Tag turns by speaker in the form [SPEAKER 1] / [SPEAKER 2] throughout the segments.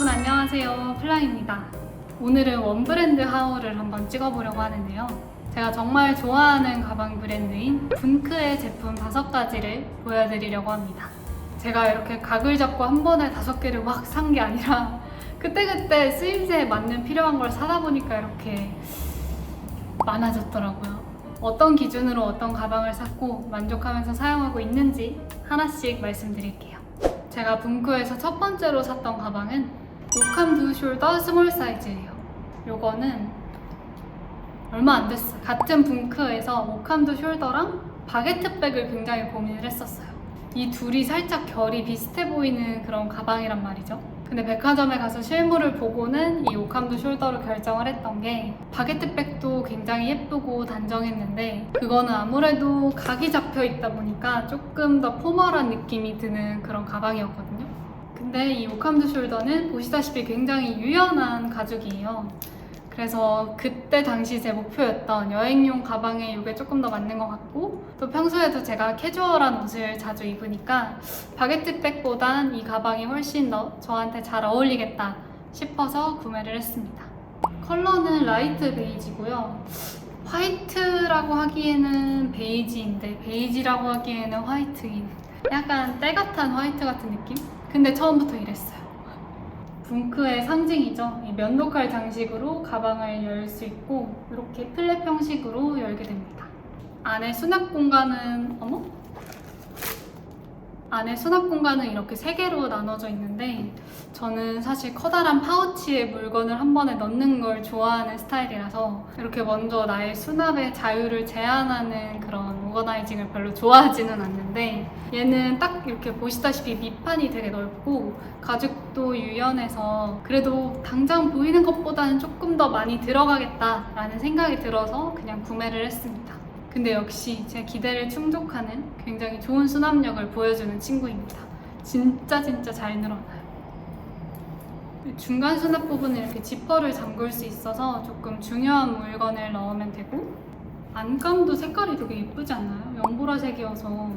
[SPEAKER 1] 여러분 안녕하세요. 플랑입니다. 오늘은 원 브랜드 하울을 한번 찍어보려고 하는데요. 제가 정말 좋아하는 가방 브랜드인 분크의 제품 다섯 가지를 보여드리려고 합니다. 제가 이렇게 각을 잡고 한 번에 다섯 개를 막 산 게 아니라 그때그때 쓰임새에 맞는 필요한 걸 사다 보니까 이렇게 많아졌더라고요. 어떤 기준으로 어떤 가방을 샀고 만족하면서 사용하고 있는지 하나씩 말씀드릴게요. 제가 분크에서 첫 번째로 샀던 가방은 오캄두 숄더 스몰 사이즈예요. 요거는 얼마 안 됐어요. 같은 분크에서 오캄두 숄더랑 바게트 백을 굉장히 고민을 했었어요. 이 둘이 살짝 결이 비슷해 보이는 그런 가방이란 말이죠. 근데 백화점에 가서 실물을 보고는 이 오캄두 숄더로 결정을 했던 게 바게트백도 굉장히 예쁘고 단정했는데 그거는 아무래도 각이 잡혀 있다 보니까 조금 더 포멀한 느낌이 드는 그런 가방이었거든요. 근데 이 오캄드 숄더는 보시다시피 굉장히 유연한 가죽이에요. 그래서 그때 당시 제 목표였던 여행용 가방에 이게 조금 더 맞는 것 같고 또 평소에도 제가 캐주얼한 옷을 자주 입으니까 바게트백보단 이 가방이 훨씬 더 저한테 잘 어울리겠다 싶어서 구매를 했습니다. 컬러는 라이트 베이지고요. 화이트라고 하기에는 베이지인데 베이지라고 하기에는 화이트인 약간 때같은 화이트 같은 느낌? 근데 처음부터 이랬어요. 분크의 상징이죠. 이 면도칼 장식으로 가방을 열 수 있고 이렇게 플랩 형식으로 열게 됩니다. 안에 수납 공간은 어머? 안에 수납 공간은 이렇게 세 개로 나눠져 있는데 저는 사실 커다란 파우치에 물건을 한 번에 넣는 걸 좋아하는 스타일이라서 이렇게 먼저 나의 수납의 자유를 제한하는 그런 오거나이징을 별로 좋아하지는 않는데 얘는 딱 이렇게 보시다시피 밑판이 되게 넓고 가죽도 유연해서 그래도 당장 보이는 것보다는 조금 더 많이 들어가겠다라는 생각이 들어서 그냥 구매를 했습니다. 근데 역시 제 기대를 충족하는 굉장히 좋은 수납력을 보여주는 친구입니다. 진짜 진짜 잘 늘어나요. 중간 수납 부분에 이렇게 지퍼를 잠글 수 있어서 조금 중요한 물건을 넣으면 되고 안감도 색깔이 되게 예쁘지 않나요? 연보라색이어서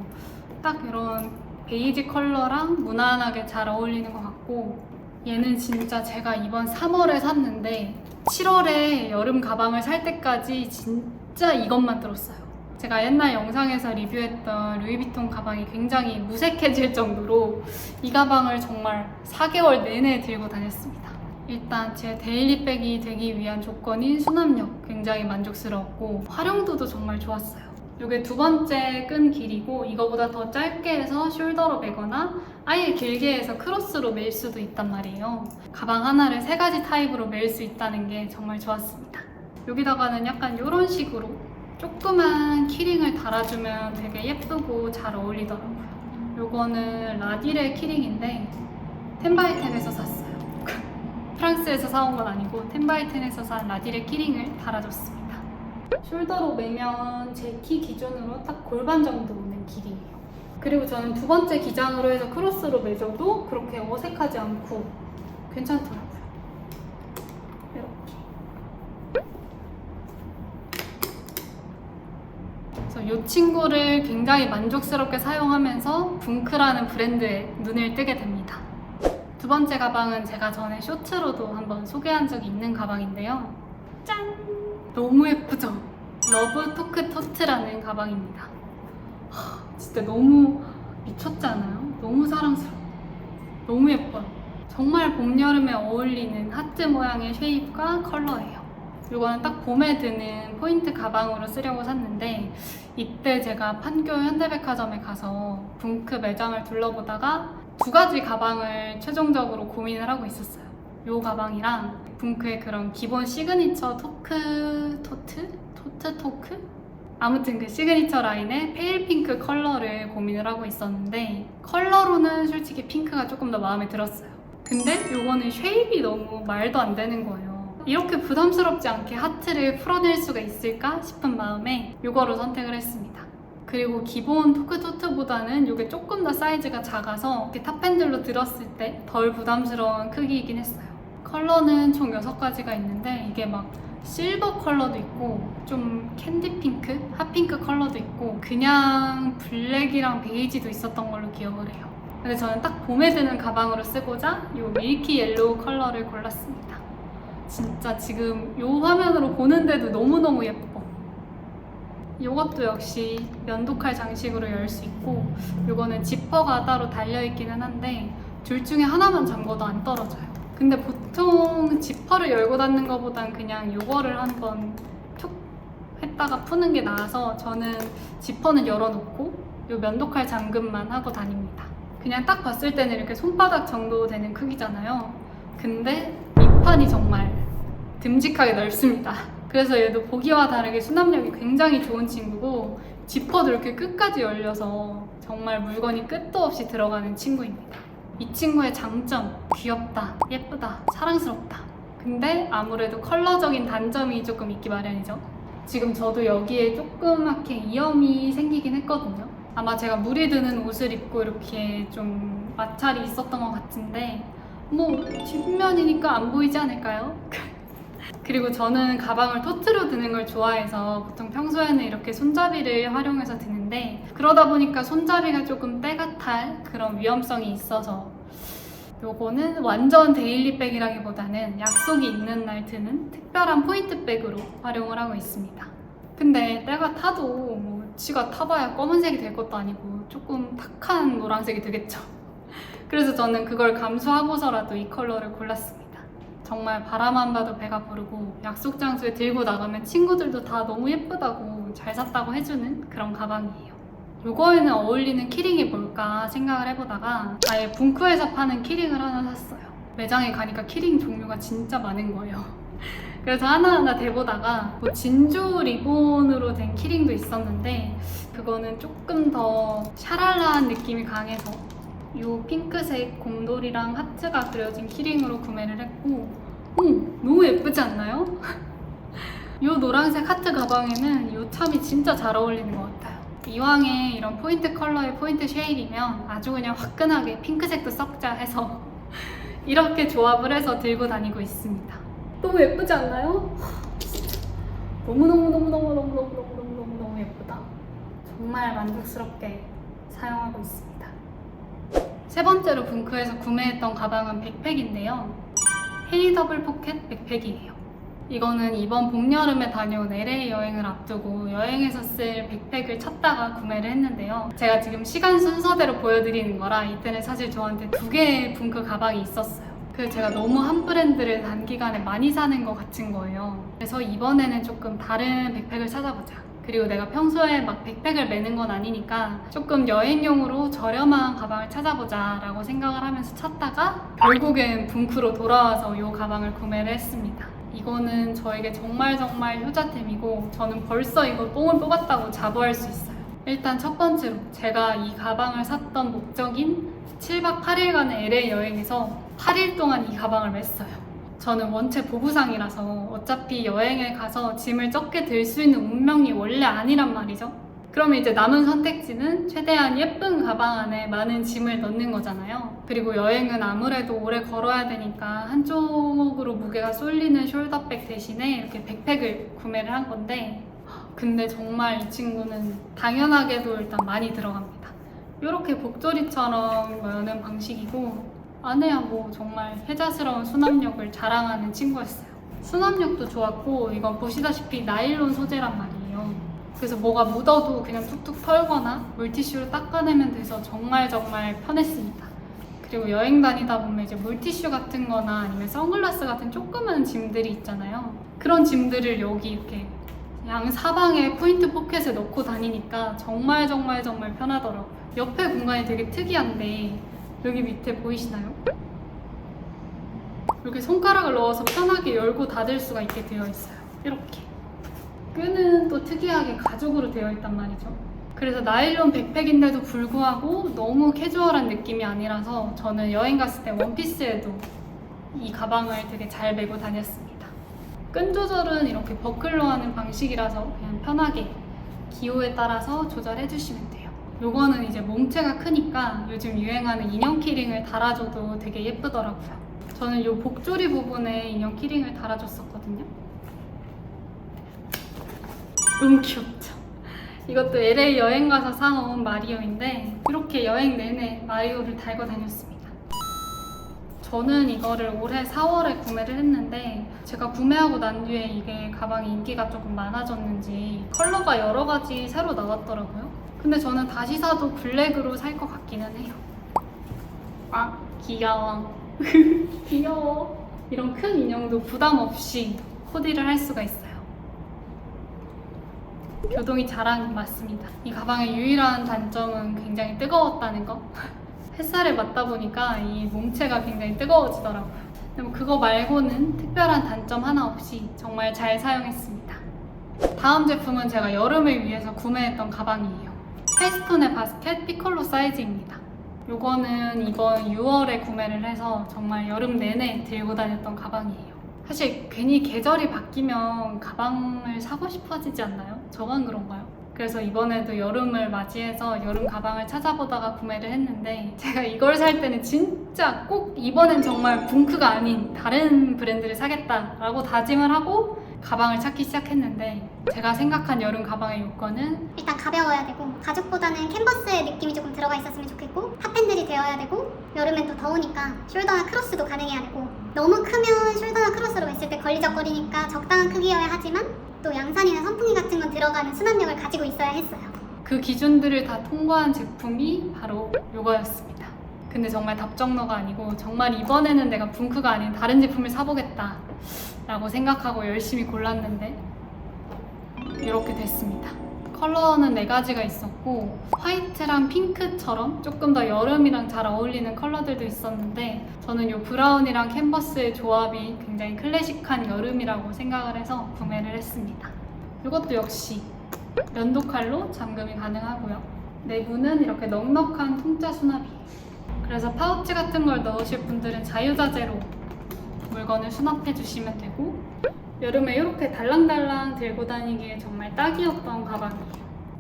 [SPEAKER 1] 딱 이런 베이지 컬러랑 무난하게 잘 어울리는 것 같고 얘는 진짜 제가 이번 3월에 샀는데 7월에 여름 가방을 살 때까지 진 짜 이것만 들었어요. 제가 옛날 영상에서 리뷰했던 루이비통 가방이 굉장히 무색해질 정도로 이 가방을 정말 4개월 내내 들고 다녔습니다. 일단 제 데일리백이 되기 위한 조건인 수납력 굉장히 만족스러웠고 활용도도 정말 좋았어요. 이게 두 번째 끈 길이고 이거보다 더 짧게 해서 숄더로 매거나 아예 길게 해서 크로스로 멜 수도 있단 말이에요. 가방 하나를 세 가지 타입으로 멜 수 있다는 게 정말 좋았습니다. 여기다가는 약간 이런 식으로 조그만 키링을 달아주면 되게 예쁘고 잘 어울리더라고요. 요거는 라디레 키링인데 텐바이텐에서 샀어요. 프랑스에서 사온 건 아니고 텐바이텐에서 산 라디레 키링을 달아줬습니다. 숄더로 매면 제 키 기준으로 딱 골반 정도 오는 길이에요. 그리고 저는 두 번째 기장으로 해서 크로스로 매줘도 그렇게 어색하지 않고 괜찮더라고요. 이렇게. 그래서 이 친구를 굉장히 만족스럽게 사용하면서 붕크라는 브랜드에 눈을 뜨게 됩니다. 두 번째 가방은 제가 전에 쇼츠로도 한번 소개한 적이 있는 가방인데요. 짠! 너무 예쁘죠? 러브 토크 토트라는 가방입니다. 하, 진짜 너무 미쳤지 않아요? 너무 사랑스러워. 너무 예뻐요. 정말 봄, 여름에 어울리는 하트 모양의 쉐입과 컬러예요. 이거는 딱 봄에 드는 포인트 가방으로 쓰려고 샀는데 이때 제가 판교 현대백화점에 가서 붕크 매장을 둘러보다가 두 가지 가방을 최종적으로 고민을 하고 있었어요. 이 가방이랑 붕크의 그런 기본 시그니처 토크 토트? 토트 토크? 아무튼 그 시그니처 라인의 페일 핑크 컬러를 고민을 하고 있었는데 컬러로는 솔직히 핑크가 조금 더 마음에 들었어요. 근데 요거는 쉐입이 너무 말도 안 되는 거예요. 이렇게 부담스럽지 않게 하트를 풀어낼 수가 있을까 싶은 마음에 요거로 선택을 했습니다. 그리고 기본 토크 토트보다는 이게 조금 더 사이즈가 작아서 이렇게 탑핸들로 들었을 때 덜 부담스러운 크기이긴 했어요. 컬러는 총 6가지가 있는데 이게 막 실버 컬러도 있고 좀 캔디 핑크, 핫핑크 컬러도 있고 그냥 블랙이랑 베이지도 있었던 걸로 기억을 해요. 근데 저는 딱 봄에 드는 가방으로 쓰고자 이 밀키 옐로우 컬러를 골랐습니다. 진짜 지금 이 화면으로 보는데도 너무너무 예뻐. 이것도 역시 면도칼 장식으로 열 수 있고 이거는 지퍼가 따로 달려있기는 한데 둘 중에 하나만 잠궈도 안 떨어져요. 근데 보통 지퍼를 열고 닫는 것보단 그냥 이거를 한번 툭 했다가 푸는 게 나아서 저는 지퍼는 열어놓고 이 면도칼 잠금만 하고 다닙니다. 그냥 딱 봤을 때는 이렇게 손바닥 정도 되는 크기잖아요. 근데 밑판이 정말 듬직하게 넓습니다. 그래서 얘도 보기와 다르게 수납력이 굉장히 좋은 친구고 지퍼도 이렇게 끝까지 열려서 정말 물건이 끝도 없이 들어가는 친구입니다. 이 친구의 장점, 귀엽다, 예쁘다, 사랑스럽다. 근데 아무래도 컬러적인 단점이 조금 있기 마련이죠. 지금 저도 여기에 조그맣게 이염이 생기긴 했거든요. 아마 제가 물이 드는 옷을 입고 이렇게 좀 마찰이 있었던 것 같은데 뭐 뒷면이니까 안 보이지 않을까요? 그리고 저는 가방을 토트로 드는 걸 좋아해서 보통 평소에는 이렇게 손잡이를 활용해서 드는데 그러다 보니까 손잡이가 조금 때가 탈 그런 위험성이 있어서 요거는 완전 데일리백이라기보다는 약속이 있는 날 드는 특별한 포인트백으로 활용을 하고 있습니다. 근데 때가 타도 뭐 지가 타봐야 검은색이 될 것도 아니고 조금 탁한 노란색이 되겠죠. 그래서 저는 그걸 감수하고서라도 이 컬러를 골랐습니다. 정말 바라만 봐도 배가 부르고 약속 장소에 들고 나가면 친구들도 다 너무 예쁘다고 잘 샀다고 해주는 그런 가방이에요. 요거에는 어울리는 키링이 뭘까 생각을 해보다가 아예 붕크에서 파는 키링을 하나 샀어요. 매장에 가니까 키링 종류가 진짜 많은 거예요. 그래서 하나하나 대보다가 뭐 진주 리본으로 된 키링도 있었는데 그거는 조금 더 샤랄라한 느낌이 강해서 이 핑크색 곰돌이랑 하트가 그려진 키링으로 구매를 했고 오, 너무 예쁘지 않나요? 이 노란색 하트 가방에는 이 참이 진짜 잘 어울리는 것 같아요. 이왕에 이런 포인트 컬러의 포인트 쉐일이면 아주 그냥 화끈하게 핑크색도 섞자 해서 이렇게 조합을 해서 들고 다니고 있습니다. 너무 예쁘지 않나요? 너무너무너무너무너무너무너무너무너무 예쁘다. 정말 만족스럽게 사용하고 있습니다. 세 번째로 붕크에서 구매했던 가방은 백팩인데요. 헤이 더블 포켓 백팩이에요. 이거는 이번 봄, 여름에 다녀온 LA 여행을 앞두고 여행에서 쓸 백팩을 찾다가 구매를 했는데요. 제가 지금 시간 순서대로 보여드리는 거라 이때는 사실 저한테 두 개의 붕크 가방이 있었어요. 그래서 제가 너무 한 브랜드를 단기간에 많이 사는 것 같은 거예요. 그래서 이번에는 조금 다른 백팩을 찾아보자. 그리고 내가 평소에 막 백팩을 매는 건 아니니까 조금 여행용으로 저렴한 가방을 찾아보자 라고 생각을 하면서 찾다가 결국엔 붕크로 돌아와서 이 가방을 구매를 했습니다. 이거는 저에게 정말 정말 효자템이고 저는 벌써 이거 뽕을 뽑았다고 자부할 수 있어요. 일단 첫 번째로 제가 이 가방을 샀던 목적인 7박 8일간의 LA 여행에서 8일 동안 이 가방을 맸어요. 저는 원체 보부상이라서 어차피 여행에 가서 짐을 적게 들 수 있는 운명이 원래 아니란 말이죠. 그러면 이제 남은 선택지는 최대한 예쁜 가방 안에 많은 짐을 넣는 거잖아요. 그리고 여행은 아무래도 오래 걸어야 되니까 한쪽으로 무게가 쏠리는 숄더백 대신에 이렇게 백팩을 구매를 한 건데 근데 정말 이 친구는 당연하게도 일단 많이 들어갑니다. 이렇게 복조리처럼 여는 방식이고 안에야 뭐 정말 혜자스러운 수납력을 자랑하는 친구였어요. 수납력도 좋았고 이건 보시다시피 나일론 소재란 말이에요. 그래서 뭐가 묻어도 그냥 툭툭 털거나 물티슈로 닦아내면 돼서 정말 정말 편했습니다. 그리고 여행 다니다 보면 이제 물티슈 같은 거나 아니면 선글라스 같은 조그만 짐들이 있잖아요. 그런 짐들을 여기 이렇게 양 사방에 포인트 포켓에 넣고 다니니까 정말 정말 정말 편하더라고요. 옆에 공간이 되게 특이한데 여기 밑에 보이시나요? 이렇게 손가락을 넣어서 편하게 열고 닫을 수가 있게 되어 있어요. 이렇게. 끈은 또 특이하게 가죽으로 되어 있단 말이죠. 그래서 나일론 백팩인데도 불구하고 너무 캐주얼한 느낌이 아니라서 저는 여행 갔을 때 원피스에도 이 가방을 되게 잘 메고 다녔습니다. 끈 조절은 이렇게 버클로 하는 방식이라서 그냥 편하게 기호에 따라서 조절해 주시면 돼요. 요거는 이제 몸체가 크니까 요즘 유행하는 인형 키링을 달아줘도 되게 예쁘더라고요. 저는 요 복조리 부분에 인형 키링을 달아줬었거든요. 너무 귀엽죠? 이것도 LA 여행 가서 사온 마리오인데 이렇게 여행 내내 마리오를 달고 다녔습니다. 저는 이거를 올해 4월에 구매를 했는데 제가 구매하고 난 뒤에 이게 가방이 인기가 조금 많아졌는지 컬러가 여러 가지 새로 나왔더라고요. 근데 저는 다시 사도 블랙으로 살 것 같기는 해요. 아 귀여워. 귀여워. 이런 큰 인형도 부담 없이 코디를 할 수가 있어요. 교동이 자랑 맞습니다. 이 가방의 유일한 단점은 굉장히 뜨거웠다는 거. 햇살에 맞다 보니까 이 몸체가 굉장히 뜨거워지더라고요. 근데 뭐 그거 말고는 특별한 단점 하나 없이 정말 잘 사용했습니다. 다음 제품은 제가 여름을 위해서 구매했던 가방이에요. 페스톤의 바스켓 피콜로 사이즈입니다. 요거는 이번 6월에 구매를 해서 정말 여름 내내 들고 다녔던 가방이에요. 사실 괜히 계절이 바뀌면 가방을 사고 싶어지지 않나요? 저만 그런가요? 그래서 이번에도 여름을 맞이해서 여름 가방을 찾아보다가 구매를 했는데 제가 이걸 살 때는 진짜 꼭 이번엔 정말 붕크가 아닌 다른 브랜드를 사겠다라고 다짐을 하고 가방을 찾기 시작했는데 제가 생각한 여름 가방의 요건은
[SPEAKER 2] 일단 가벼워야 되고 가죽보다는 캔버스의 느낌이 조금 들어가 있었으면 좋겠고 핫팬들이 되어야 되고 여름엔 또 더우니까 숄더나 크로스도 가능해야 되고 너무 크면 숄더나 크로스로 했을 때 걸리적거리니까 적당한 크기여야 하지만 또 양산이나 선풍기 같은 건 들어가는 수납력을 가지고 있어야 했어요.
[SPEAKER 1] 그 기준들을 다 통과한 제품이 바로 요거였습니다. 근데 정말 답정너가 아니고 정말 이번에는 내가 붕크가 아닌 다른 제품을 사보겠다 라고 생각하고 열심히 골랐는데 이렇게 됐습니다. 컬러는 네 가지가 있었고 화이트랑 핑크처럼 조금 더 여름이랑 잘 어울리는 컬러들도 있었는데 저는 이 브라운이랑 캔버스의 조합이 굉장히 클래식한 여름이라고 생각을 해서 구매를 했습니다. 이것도 역시 면도 칼로 잠금이 가능하고요. 내부는 이렇게 넉넉한 통짜 수납이에요. 그래서 파우치 같은 걸 넣으실 분들은 자유자재로 물건을 수납해 주시면 되고 여름에 이렇게 달랑달랑 들고 다니기에 정말 딱이었던 가방이에요.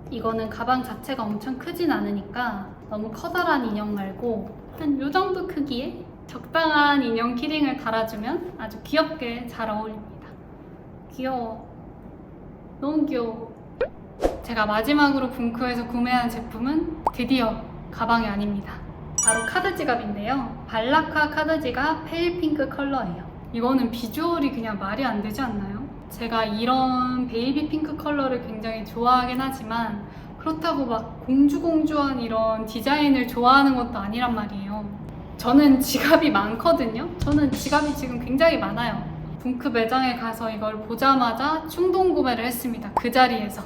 [SPEAKER 1] 이거는 가방 자체가 엄청 크진 않으니까 너무 커다란 인형 말고 한 요 정도 크기의 적당한 인형 키링을 달아주면 아주 귀엽게 잘 어울립니다. 귀여워. 너무 귀여워. 제가 마지막으로 붕크에서 구매한 제품은 드디어 가방이 아닙니다. 바로 카드 지갑인데요. 발라카 카드 지갑 페일 핑크 컬러예요. 이거는 비주얼이 그냥 말이 안 되지 않나요? 제가 이런 베이비 핑크 컬러를 굉장히 좋아하긴 하지만 그렇다고 막 공주공주한 이런 디자인을 좋아하는 것도 아니란 말이에요. 저는 지갑이 많거든요. 저는 지갑이 지금 굉장히 많아요. 붕크 매장에 가서 이걸 보자마자 충동 구매를 했습니다. 그 자리에서.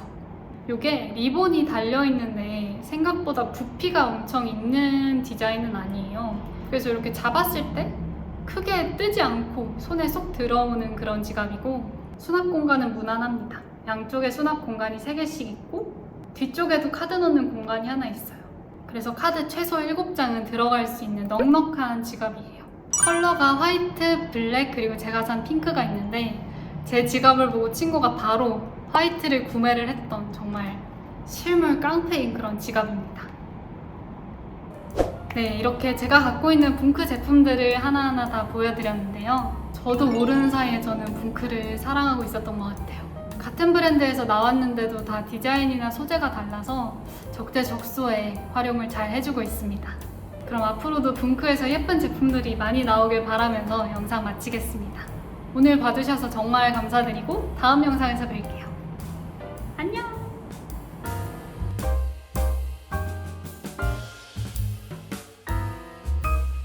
[SPEAKER 1] 이게 리본이 달려 있는데 생각보다 부피가 엄청 있는 디자인은 아니에요. 그래서 이렇게 잡았을 때 크게 뜨지 않고 손에 쏙 들어오는 그런 지갑이고 수납 공간은 무난합니다. 양쪽에 수납 공간이 3개씩 있고 뒤쪽에도 카드 넣는 공간이 하나 있어요. 그래서 카드 최소 7장은 들어갈 수 있는 넉넉한 지갑이에요. 컬러가 화이트, 블랙 그리고 제가 산 핑크가 있는데 제 지갑을 보고 친구가 바로 화이트를 구매를 했던 정말 실물 깡패인 그런 지갑입니다. 네, 이렇게 제가 갖고 있는 붕크 제품들을 하나하나 다 보여드렸는데요. 저도 모르는 사이에 저는 붕크를 사랑하고 있었던 것 같아요. 같은 브랜드에서 나왔는데도 다 디자인이나 소재가 달라서 적재적소에 활용을 잘 해주고 있습니다. 그럼 앞으로도 붕크에서 예쁜 제품들이 많이 나오길 바라면서 영상 마치겠습니다. 오늘 봐주셔서 정말 감사드리고 다음 영상에서 뵐게요.